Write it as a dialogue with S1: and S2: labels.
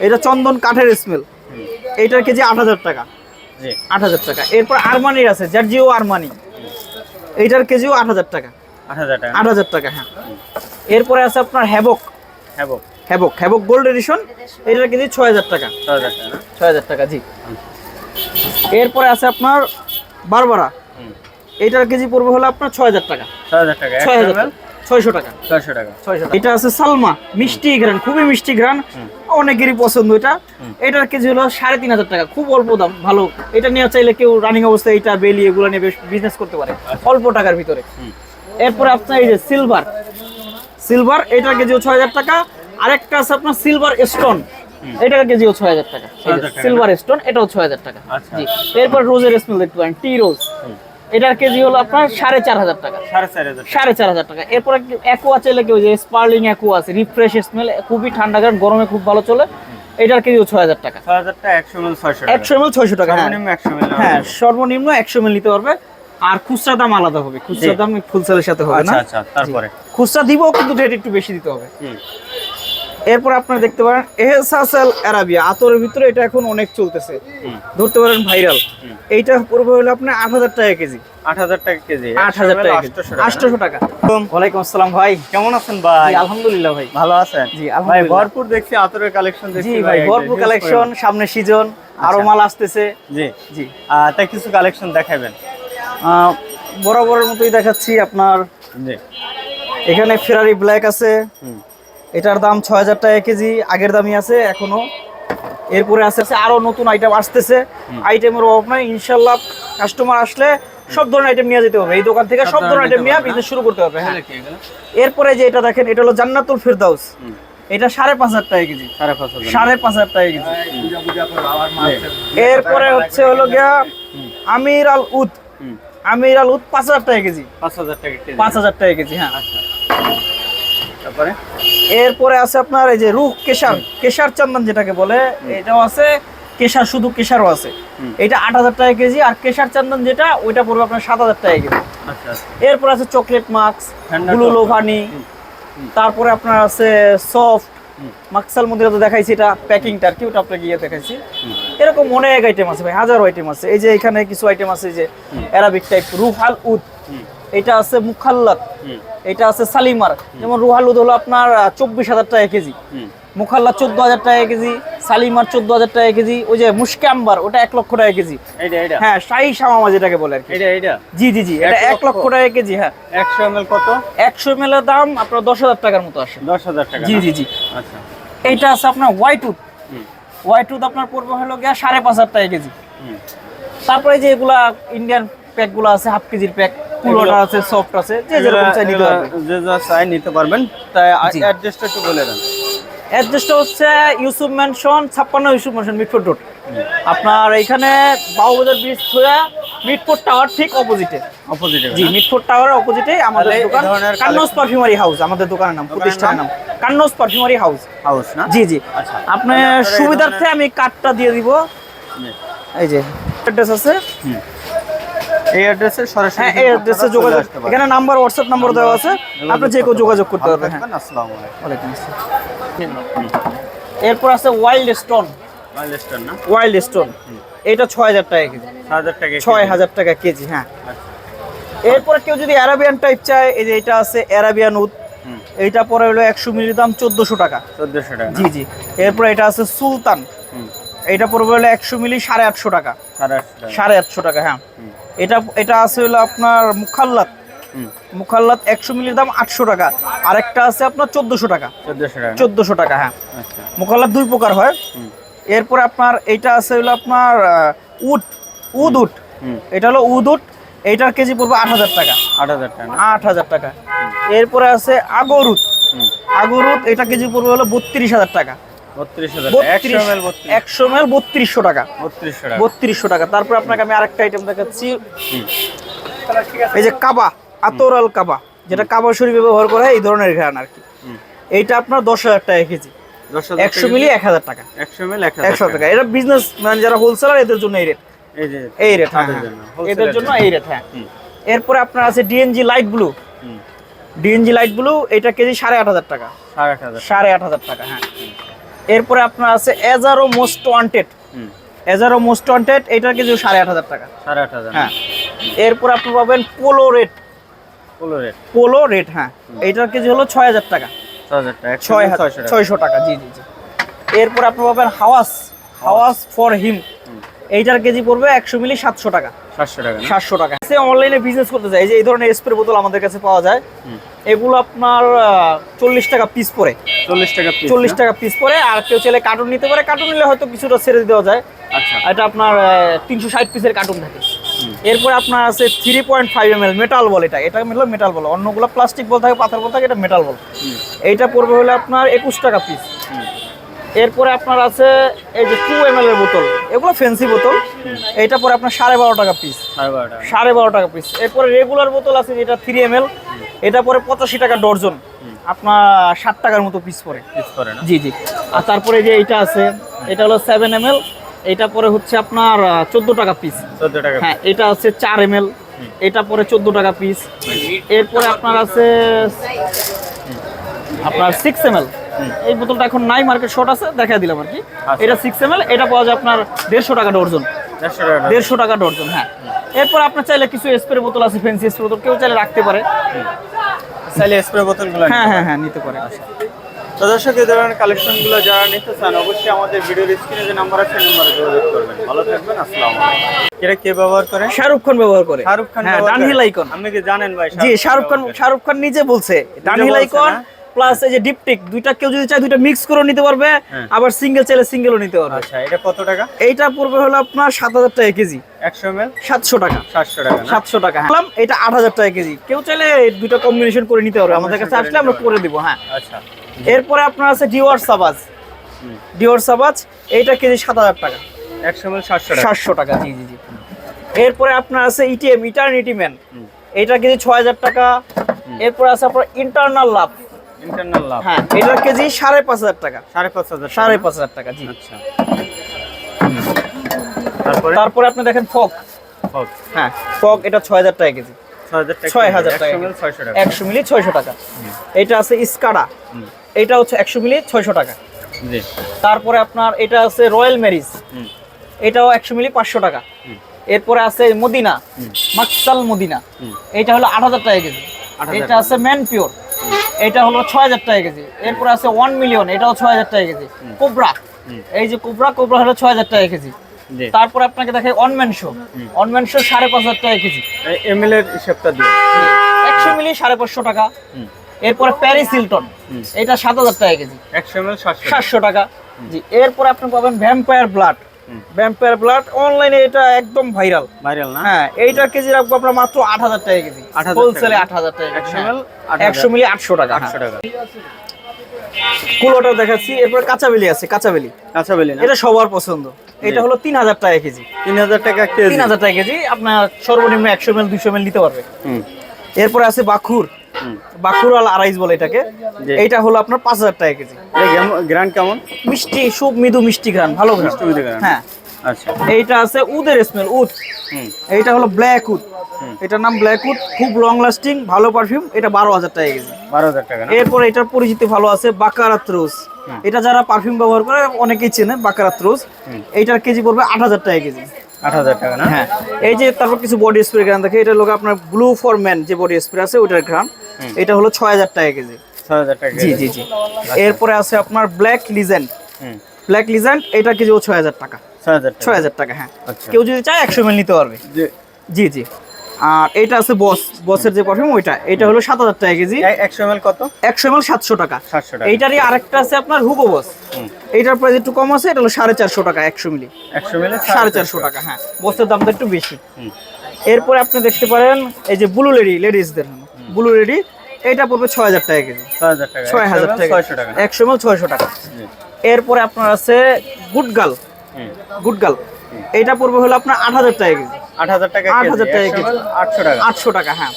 S1: এটা চন্দন কাঠের স্মেল এইটার কেজি আট হাজার টাকা। আট হাজার টাকা। এরপর আরমানির আছে জার্জিও আরমানি। এইটার কেজিও আট হাজার টাকা।
S2: আট হাজার টাকা।
S1: হ্যাঁ। এরপরে আছে আপনার হ্যাবক।
S2: হ্যাঁ বো
S1: হ্যাবক হ্যাবক গোল্ড এডিশন। এটার কেজি ছয় হাজার টাকা। ছয় হাজার টাকা জি। এরপরে আছে আপনার বারবারা।
S2: হুম।
S1: এইটার কেজি পড়বে হলো আপনার ছয় হাজার টাকা।
S2: ছ হাজার টাকা।
S1: ছয় হাজার টাকা। ছয়শো টাকা।
S2: ছয়শো টাকা।
S1: ছয়শো এটা আছে সালমা মিষ্টি ঘ্রান খুবই মিষ্টি ঘ্রান অনেকেরই পছন্দ এটা। এটার কেজি হলো সাড়ে তিন হাজার টাকা খুব অল্প দাম ভালো। এটা নিয়ে চাইলে কেউ রানিং অবস্থায় এটা বেলি এগুলো নিয়ে বিজনেস করতে পারে অল্প টাকার ভিতরে। এরপরে আপনার এই যে সিলভার সিলভার এটার কেজিও ছয় হাজার টাকা। আরেকটা আছে আপনার সিলভার স্টোন এটার কেজিও ছয় হাজার টাকা।
S2: 6,000 টাকা না?
S1: সিলভার স্টোন এটাও ছয় হাজার টাকা।
S2: আচ্ছা।
S1: জি। এরপর রোজের স্মেল দেখতে পারেন টি রোজ এটার কেজি হলো আপনার সাড়ে চার হাজার টাকা।
S2: সাড়ে চার হাজার
S1: টাকা। এরপর অ্যাকোয়া চাইলে কেউ যে স্পার্লিং অ্যাকোয়া আছে রিফ্রেশ স্মেল খুবই ঠান্ডা কারণ গরমে খুব ভালো চলে। এটার কেজিও ছয় হাজার টাকা।
S2: একশো মিল ছয়শো টাকা।
S1: একশো এমএল ছয়শো টাকা হ্যাঁ।
S2: সর্বনিম্ন একশো মিল
S1: হ্যাঁ এমএল নিতে পারবে। আর খুচরা দাম আলাদা হবে। খুচরা। দাম ফুলসেলের সাথে হবে না।
S2: আচ্ছা আচ্ছা তারপরে।
S1: খুচরা দিব কিন্তু রেট একটু বেশি দিতে হবে। এরপর আপনারা দেখতে পারেন এহসাসেল আরাবিয়া আতরের ভিতরে এটা এখন অনেক চলতেছে। ধরতে পারেন ভাইরাল। এইটা পড়বে হলো আপনার আট হাজার টাকা কেজি।
S2: আট হাজার টাকা কেজি
S1: আট হাজার টাকা
S2: আটশোশো টাকা।
S1: ওয়ালাইকুম আসসালাম ভাই
S2: কেমন আছেন ভাই?
S1: আলহামদুলিল্লাহ ভাই।
S2: ভালো আছেন?
S1: জি,
S2: ভাই। ভরপুর দেখছি আতরের কালেকশন
S1: জি
S2: দেখছি
S1: ভাই ভরপুর কালেকশন সামনে সিজন আরও
S2: আচ্ছা।
S1: মাল আসতেছে।
S2: জি।
S1: জি।
S2: তাই কিছু কালেকশন দেখাবেন।
S1: বরাবরের মতোই দেখাচ্ছি আপনার।
S2: জি।
S1: এখানে ফেরারি ব্ল্যাক আছে। এটার দাম ছয় হাজার টাকা কেজি আগের দামই আছে এখনও। এরপরে আছে আছে আরও নতুন আইটেম আসতেছে। আইটেমের অভাব নাই ইনশাল্লাহ কাস্টমার আসলে সব ধরনের আইটেম নিয়ে যেতে হবে। এই দোকান থেকে
S2: সব ধরনের
S1: আইটেম নিয়ে বিজনেস শুরু করতে হবে হ্যাঁ? এরপরে যে এটা দেখেন এটা হলো জান্নাতুল ফেরদাউস। এটা সাড়ে পাঁচ হাজার টাকা কেজি।
S2: সাড়ে পাঁচ হাজার।
S1: সাড়ে পাঁচ হাজার টাকা কেজি। এরপরে হচ্ছে হলো গিয়া আমির আল উদ। আমির আল উদ পাঁচ হাজার টাকা কেজি।
S2: পাঁচ হাজার টাকা কেজি।
S1: পাঁচ হাজার টাকা কেজি হ্যাঁ।
S2: আচ্ছা। তারপরে?
S1: এরপরে আছে আপনার এই যে রুহ কেশার কেশার চন্দন যেটাকে বলে এটাও আছে কেশার শুধু কেশারও আছে। এটা আট হাজার টাকা কেজি আর কেশার চন্দন যেটা ওইটা পড়বে আপনার সাত হাজার টাকা কেজি।
S2: আচ্ছা আচ্ছা।
S1: এরপর আছে চকলেট মাক্স ব্লু লোভানি তারপরে আপনার আছে সফট। মাক্সাল মধ্যে তো দেখাইছি এটা প্যাকিংটা আর কি ওটা আপনাকে গিয়ে দেখাইছি। এরকম অনেক আইটেম আছে ভাই হাজার আইটেম আছে। এই যে এখানে কিছু আইটেম আছে যে অ্যারাবিক টাইপ রুহাল উদ।
S2: হুম।
S1: এটা আছে মুখাল্লাত।
S2: হুম।
S1: এটা আছে সালিমার। যেমন রুহাল উদ হলো আপনার চব্বিশ হাজার টাকা কেজি। মুখাল্লা চোদ্দ হাজার টাকা কেজি সালিমার চোদ্দ হাজার টাকা কেজি ওই যে মুশকাম্বার ওটা এক লক্ষ টাকা কেজি। হ্যাঁ শাহি শামামা যেটাকে বলে আর কি। জি জি জি এটা
S2: এক
S1: লক্ষ? টাকা কেজি হ্যাঁ।
S2: একশো এম কত?
S1: একশো এম এর দাম আপনার দশ হাজার টাকার মতো আসে।
S2: দশ হাজার টাকা।
S1: জি জি জি।
S2: আচ্ছা।
S1: এইটা আছে আপনার হোয়াইট উড।
S2: হুম।
S1: হোয়াইট উড আপনার পড়বে হলো গিয়া সাড়ে পাঁচ হাজার টাকা কেজি। তারপরে যে এগুলা ইন্ডিয়ান প্যাকগুলো আছে হাফ কেজির প্যাক কুলোটা আছে সফট আছে যে যেরকম চাই নিতে পারবে
S2: যে যা চাই নিতে পারবেন। তাই অ্যাড্রেসটা একটু বলে দেন।
S1: অ্যাড্রেসটা হচ্ছে ইউসুফ ম্যানশন ছাপ্পান্ন ইউসুফ ম্যানশন মিটফোর্ড রোড। আপনার এখানে বাউবাজার ব্রিজ ছুঁয়া মিটফোর্ড টাওয়ার ঠিক অপোজিটে
S2: অপোজিটে
S1: জি মিটফোর্ড টাওয়ারের অপোজিটে আমাদের দোকান। কান্নস পারফিউমারি হাউস আমাদের দোকানের নাম প্রতিষ্ঠানের নাম? কান্নস পারফিউমারি হাউস
S2: হাউস না?
S1: জি জি।
S2: আচ্ছা। আপনারা
S1: সুবিধার্থে আমি কার্ডটা দিয়ে দিব। এই যে অ্যাড্রেস আছে।
S2: এই অ্যাড্রেসে সরাসরি
S1: হ্যাঁ এই অ্যাড্রেসে যোগাযোগ এখানে নাম্বার হোয়াটসঅ্যাপ নাম্বার দেওয়া আছে। আপনি যে কেউ যোগাযোগ করতে পারবেন হ্যাঁ।
S2: আসসালামু আলাইকুম।
S1: ওয়ালাইকুম আসসালাম। এরপর আছে ওয়াইল্ড স্টোন
S2: মাইল স্টোন না?
S1: ওয়াইল্ড স্টোন এটা ছয় হাজার টাকা কেজি।
S2: হাজার টাকা
S1: ছয় হাজার টাকা কেজি হ্যাঁ।
S2: আচ্ছা।
S1: এরপরে কেউ যদি অ্যারাবিয়ান টাইপ চায় এই যে এটা আছে অ্যারাবিয়ান উদ এইটা পরে হলো একশো মিলির দাম চোদ্দোশো টাকা।
S2: চোদ্দশো টাকা।
S1: জি জি। এরপরে এটা আছে সুলতান। এইটা পড়বে হলো একশো মিলি সাড়ে আটশো টাকা।
S2: সাড়ে আটশো টাকা।
S1: হ্যাঁ। এটা এটা আছে হলো আপনার মুখাল্লাত। মুখাল্লাত একশো মিলির দাম আটশো টাকা। আর একটা আছে আপনার চোদ্দশো টাকা।
S2: চোদ্দশো টাকা
S1: হ্যাঁ।
S2: আচ্ছা।
S1: মুখাল্লাত দুই প্রকার হয়। এরপরে আপনার এইটা আছে হলো আপনার উট উদ উট। এটা হলো উদ উট। এইটার কেজি পড়বে আট হাজার টাকা।
S2: আট হাজার টাকা
S1: আট হাজার টাকা। এরপরে আছে আগরুত আগরুত এটা কেজি পড়বে হলো বত্রিশ হাজার টাকা।
S2: একশো
S1: মেল বত্রিশশো টাকা।
S2: বত্রিশশো টাকা।
S1: তারপর আপনাকে আমি আরেকটা আইটেম দেখাচ্ছি। এই যে কাবা আতরাল কাবা যেটা কাবা শরীফে ব্যবহার করা হয় এই ধরনের ঘ্রাণ আর কি। এইটা আপনার দশ হাজার টাকা কেজি। একশো মিলি এক হাজার টাকা।
S2: একশো মিল
S1: একশো টাকা। এটা বিজনেস মানে যারা হোলসেলার এদের জন্য এই রেট
S2: এই
S1: রেট হ্যাঁ
S2: তাদের
S1: হ্যাঁ। এদের জন্য। এই রেট হ্যাঁ। এরপরে আপনার আছে DNG light blue DNG light blue এটা কেজি সাড়ে আট হাজার টাকা।
S2: সাড়ে আট হাজার।
S1: টাকা হ্যাঁ। এরপরে আপনার আছে এজারো মোস্ট ওয়ান্টেড
S2: হুম।
S1: এজারো মোস্ট ওয়ান্টেড এটার কেজি সাড়ে আট হাজার টাকা।
S2: সাড়ে আট হাজার।
S1: হ্যাঁ। এরপর আপনি পাবেন Polo red
S2: Polo red
S1: Polo red হ্যাঁ। এইটার কেজি হলো ছয় হাজার টাকা।
S2: ছ হাজার টাকা
S1: ছয় হাজার
S2: টাকা।
S1: ছয়শো টাকা জি জি জি। এরপর আপনি পাবেন হাওয়াস হাওয়াস ফর হুম। এইটার কেজি পড়বে একশো মিলি সাতশো টাকা।
S2: সাতশো টাকা
S1: সাতশো টাকা। সে অনলাইনে বিজনেস করতে চাই এই যে এই ধরনের স্প্রে বোতল আমাদের কাছে পাওয়া যায় এগুলো আপনার চল্লিশ টাকা পিস পরে
S2: চল্লিশ টাকা
S1: চল্লিশ টাকা পিস পরে আর কেউ চাইলে কার্টুন নিতে পারে। কার্টুন নিলে হয়তো কিছুটা ছেড়ে দেওয়া যায়।
S2: আচ্ছা।
S1: এটা আপনার তিনশো ষাট পিসের কার্টুন থাকে। এরপরে আপনার আছে three point five M L metal ball এটা। এটা হলো মেটাল বল অন্যগুলো প্লাস্টিক বল থাকে পাথর বল থাকে এটা মেটাল বল এইটা পড়বে হলে আপনার একুশ টাকা পিস। এরপরে আপনার আছে এই যে টু এম এর বোতল। এগুলো ফেন্সি বোতল। এইটা পরে আপনার সাড়ে বারো টাকা পিস
S2: সাড়ে বারো টাকা।
S1: পিস এরপরে রেগুলার বোতল আছে যেটা থ্রি এম এল এটা পরে পঁচাশি টাকা ডর্জন। আপনার ষাট টাকার মতো পিস
S2: পরে।
S1: জি জি। আর তারপরে যে এইটা আছে এটা হলো সেভেন এম এল এটা পরে হচ্ছে আপনার চোদ্দ টাকা পিস
S2: চোদ্দ টাকা
S1: হ্যাঁ এটা আছে চার এম এল এটা পরে চোদ্দ টাকা পিস এরপরে আপনার আছে আপনার সিক্স এম এই বোতলটা এখন নাই মার্কেট শর্ট আছে দেখা দিলাম আর কি।
S2: আচ্ছা।
S1: এটা সিক্স এম এটা পাওয়া যায় আপনার দেড়শো টাকা ডর্জন।
S2: দেড়শো টাকা
S1: ডর্জন। হ্যাঁ। এরপর আপনার চাইলে কিছু স্প্রে বোতল আছে ফেন্সি স্প্রে বোতল কেউ চাইলে রাখতে পারে।
S2: চাইলে স্প্রে বোতলগুলো
S1: হ্যাঁ হ্যাঁ হ্যাঁ নিতে পারে।
S2: তো দর্শক এই ধরনের কালেকশনগুলো যারা নিতে চান অবশ্যই আমাদের ভিডিওর স্ক্রিনে যে নাম্বার আছে নাম্বারে যোগাযোগ করবেন। ভালো থাকবেন আসসালামু আলাইকুম। এটা কে ব্যবহার করে?
S1: শাহরুখ খান ব্যবহার করে।
S2: শাহরুখ খান
S1: হ্যাঁ? ডানহিল আইকন
S2: আপনি কি জানেন ভাই
S1: জি শাহরুখ খান শাহরুখ খান নিজে বলছে ডানহিল আইকন? প্লাস এই যে ডিপটিক দুইটা কেউ যদি চায় দুইটা মিক্স করে নিতে পারবে
S2: হ্যাঁ।
S1: আবার সিঙ্গেল চাইলে সিঙ্গেলও নিতে পারবে।
S2: আচ্ছা এটা কত টাকা?
S1: এইটা পড়বে হলো আপনার সাত হাজার টাকা কেজি। সাতশো টাকা।
S2: সাতশো টাকা
S1: সাতশো টাকা হ্যাঁ। বললাম এটা আট হাজার টাকা কেজি। কেউ চাইলে দুইটা কম্বিনেশন করে নিতে পারবে। আমাদের কাছে আসলে আমরা করে দিব হ্যাঁ।
S2: আচ্ছা।
S1: এরপরে আপনার আছে ডিওয়ার সাবাজ ডিওর সাবাজ এইটা কেজি সাত হাজার টাকা।
S2: একশো এম এল সাতশো টাকা
S1: জি জি জি। এরপরে আপনার আছে ইটিএম ইটার্নিটি ম্যান। এটা কেজি ছয় হাজার টাকা। এরপরে আছে আপনার ইন্টারনাল লাভ
S2: ইন্টারনাল লাভ
S1: হ্যাঁ এটার কেজি সাড়ে পাঁচ হাজার টাকা।
S2: সাড়ে পাঁচ হাজার
S1: সাড়ে পাঁচ হাজার টাকা জি।
S2: আচ্ছা। তারপরে?
S1: তারপরে আপনি দেখেন ফক
S2: হোক
S1: হ্যাঁ ফক এটা ছয় হাজার টাকা কেজি।
S2: ছয় হাজার টাকা একশো
S1: মিলি ছয়শো টাকা। এটা আছে স্কাডা।
S2: হুম।
S1: এটা হচ্ছে একশো মিলি ছয়শো টাকা। তারপরে আপনার এটা আছে রয়্যাল ম্যারিজ। এটাও একশো মিলি পাঁচশো টাকা। এরপরে আছে মদিনা। মাকসাল মদিনা। এটা হলো আট হাজার টাকা কেজি। এটা আছে ম্যান পিওর এটা হলো ছয় হাজার টাকা কেজি। এরপরে আছে ওয়ান মিলিয়ন এটাও ছয় হাজার টাকা কেজি। কোবরা। এই যে কোবরা কোবরা হলো ছয় হাজার টাকা কেজি। তারপরে আপনাকে দেখাই অনম্যান শো অনম্যান শো সাড়ে পাঁচ হাজার টাকা কেজি।
S2: এম এল এর হিসাবটা
S1: একশো মিলি সাড়ে পাঁচশো টাকা। এরপরে প্যারিস হিলটন এটা সাত হাজার টাকা কেজি।
S2: একশো এম এল সাতশো টাকা।
S1: জি এরপরে আপনি পাবেন ভ্যাম্পায়ার ব্লাড। ভ্যাম্পায়ার ব্লাড অনলাইনে এটা একদম ভাইরাল
S2: ভাইরাল না?
S1: হ্যাঁ এইটার কেজি রাখব আপনার মাত্র আট হাজার টাকা কেজি। হোলসেলে আট হাজার টাকা
S2: একশো
S1: মিলি আটশো টাকা।
S2: আটশো টাকা।
S1: কুলোটা দেখাচ্ছি এরপর কাঁচাবেলি আছে কাঁচাবেলি।
S2: বলি না?
S1: এটা সবার পছন্দ। এটা হলো তিন হাজার টাকা কেজি।
S2: তিন হাজার টাকা কেজি।
S1: তিন হাজার টাকা কেজি আপনার সর্বনিম্ন একশো এল দুইশো এল নিতে পারবে। এরপরে আছে বাখুর। আল আড়াইশ বলে এটাকে। এইটা হলো আপনার পাঁচ হাজার টাকা কেজি।
S2: গ্রান্ড কেমন?
S1: মিষ্টি খুব মৃদু মিষ্টি গ্রান ভালো গ্রান।
S2: মিষ্টি মৃদু।
S1: হ্যাঁ।
S2: আচ্ছা।
S1: এইটা আছে উদের স্মেল উদ। এইটা হলো ব্ল্যাক উড এটার নাম ব্ল্যাক উড খুব লং লাস্টিং ভালো পারফিউম এটা বারো হাজার টাকা কেজি।
S2: বারো হাজার টাকা
S1: এরপর এটার পরিচিতি ভালো আছে বাকারাত রোজ। এটা যারা পারফিউম ব্যবহার করে অনেকেই চেনে বাকারাত রোজ। এইটার কেজি পড়বে আট হাজার টাকা কেজি।
S2: আট হাজার টাকা না?
S1: হ্যাঁ। এই যে তারপর কিছু বডি স্প্রে গ্রান দেখে এটা লোক আপনার ব্লু ফর ম্যান যে বডি স্প্রে আছে ওইটার গ্রান। এটা হলো ছয় হাজার টাকা কেজি।
S2: ছয় হাজার টাকা
S1: জি জি জি। এরপরে আছে আপনার ব্ল্যাক লিজেন্ড ব্ল্যাক লিজেন্ড এটা কেজি ও ছয় হাজার টাকা।
S2: ছয় হাজার টাকা
S1: হ্যাঁ।
S2: আচ্ছা।
S1: কেউ যদি চায় একশো এমএল নিতে পারবে। জি। জি আর এটা আছে বস বসের যে পারফিউম ওইটা। এটা হলো সাত হাজার টাকা কেজি।
S2: একশো এম কত?
S1: একশো এমএল সাতশো টাকা।
S2: সাতশো টাকা।
S1: এইটারই আরেকটা আছে আপনার হুগো বস
S2: হুম।
S1: এইটার প্রাইস একটু কম আছে এটা হলো সাড়ে চারশো টাকা একশো মিলি।
S2: একশো এম এল
S1: সাড়ে চারশো। টাকা হ্যাঁ। বসের দামটা একটু বেশি। এরপরে আপনি দেখতে পারেন এই যে ব্লু লেডি লেডিসদের ব্লু রেডি এটা পড়বে ছয় হাজার টাকা কেজি।
S2: ছয় হাজার টাকা
S1: ছয় হাজার
S2: ছয়শো টাকা।
S1: একশো এমএল ছয়শো টাকা। এরপরে আপনার আছে গুড গুডগাল এটা পড়বে হলো আপনার আট হাজার টাকা কেজি।
S2: আট হাজার টাকা
S1: 8,000 টাকা
S2: কেজি, আটশো টাকা।
S1: আটশো টাকা হ্যাঁ।